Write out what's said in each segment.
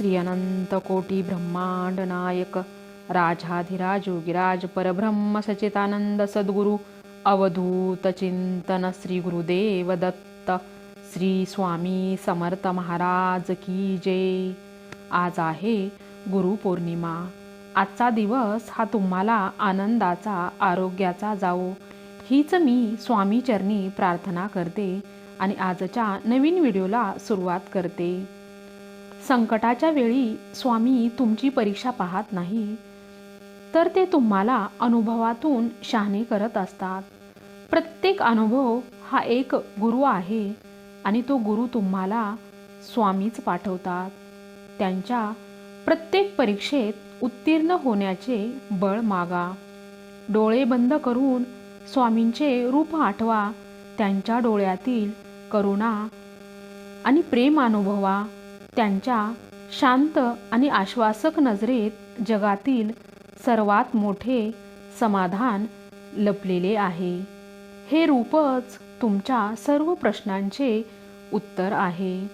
श्री अनंत कोटी ब्रह्मांड नायक राजाधिराजो गिराज परब्रह्म सचितानंद सद्गुरु अवधूत चिंतन श्री गुरुदेव दत्त श्री स्वामी समर्थ महाराज की जय। आज आहे गुरुपौर्णिमा आजचा दिवस हा तुम्हाला आनंदाचा आरोग्याचा जावो. हीच मी स्वामी चरणी प्रार्थना करते आणि आजच्या नवीन व्हिडिओला सुरुवात करते. संकटाच्या वेळी स्वामी तुमची परीक्षा पाहत नाही तर ते तुम्हाला अनुभवातून शहाणे करत असतात. प्रत्येक अनुभव हा एक गुरु आहे आणि तो गुरु तुम्हाला स्वामीच पाठवतात. त्यांच्या प्रत्येक परीक्षेत उत्तीर्ण होण्याचे बळ मागा. डोळे बंद करून स्वामींचे रूप आठवा त्यांच्या डोळ्यातील करुणा आणि प्रेम अनुभवा. त्यांच्या शांत आणि आश्वासक नजरेत जगातील सर्वात मोठे समाधान लपलेले आहे. हे रूपच तुमच्या सर्व प्रश्नांचे उत्तर आहे.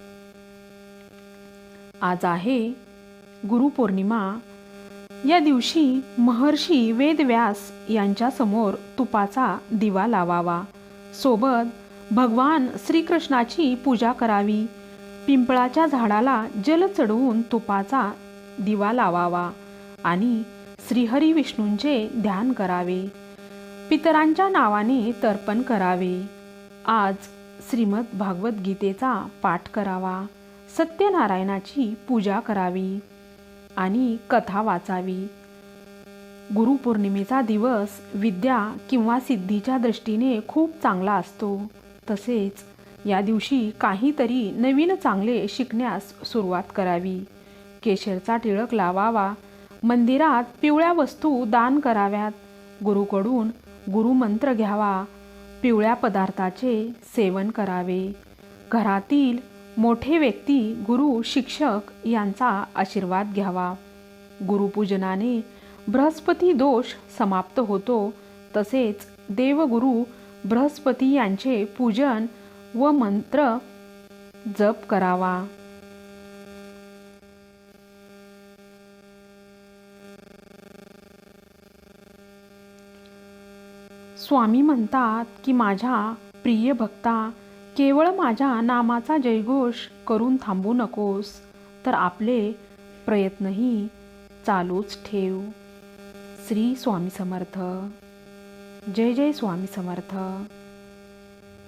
आज आहे गुरुपौर्णिमा. या दिवशी महर्षी वेदव्यास यांच्यासमोर तुपाचा दिवा लावावा. सोबत भगवान श्रीकृष्णाची पूजा करावी. पिंपळाच्या झाडाला जल चढवून तुपाचा दिवा लावावा आणि श्रीहरी विष्णूंचे ध्यान करावे. पितरांच्या नावाने तर्पण करावे. आज श्रीमद भागवद्गीतेचा पाठ करावा. सत्यनारायणाची पूजा करावी आणि कथा वाचावी. गुरुपौर्णिमेचा दिवस विद्या किंवा सिद्धीच्या दृष्टीने खूप चांगला असतो. तसेच या दिवशी काहीतरी नवीन चांगले शिकण्यास सुरुवात करावी. केशरचा टिळक लावावा. मंदिरात पिवळ्या वस्तू दान कराव्यात. गुरुकडून गुरुमंत्र घ्यावा. पिवळ्या पदार्थाचे सेवन करावे. घरातील मोठे व्यक्ती गुरु शिक्षक यांचा आशीर्वाद घ्यावा. गुरुपूजनाने बृहस्पती दोष समाप्त होतो. तसेच देवगुरु बृहस्पती यांचे पूजन व मंत्र जप करावा. स्वामी म्हणतात की माझ्या प्रिय भक्ता केवळ माझ्या नामाचा जयघोष करून थांबू नकोस तर आपले प्रयत्नही चालूच ठेव. श्री स्वामी समर्थ. जय जय स्वामी समर्थ.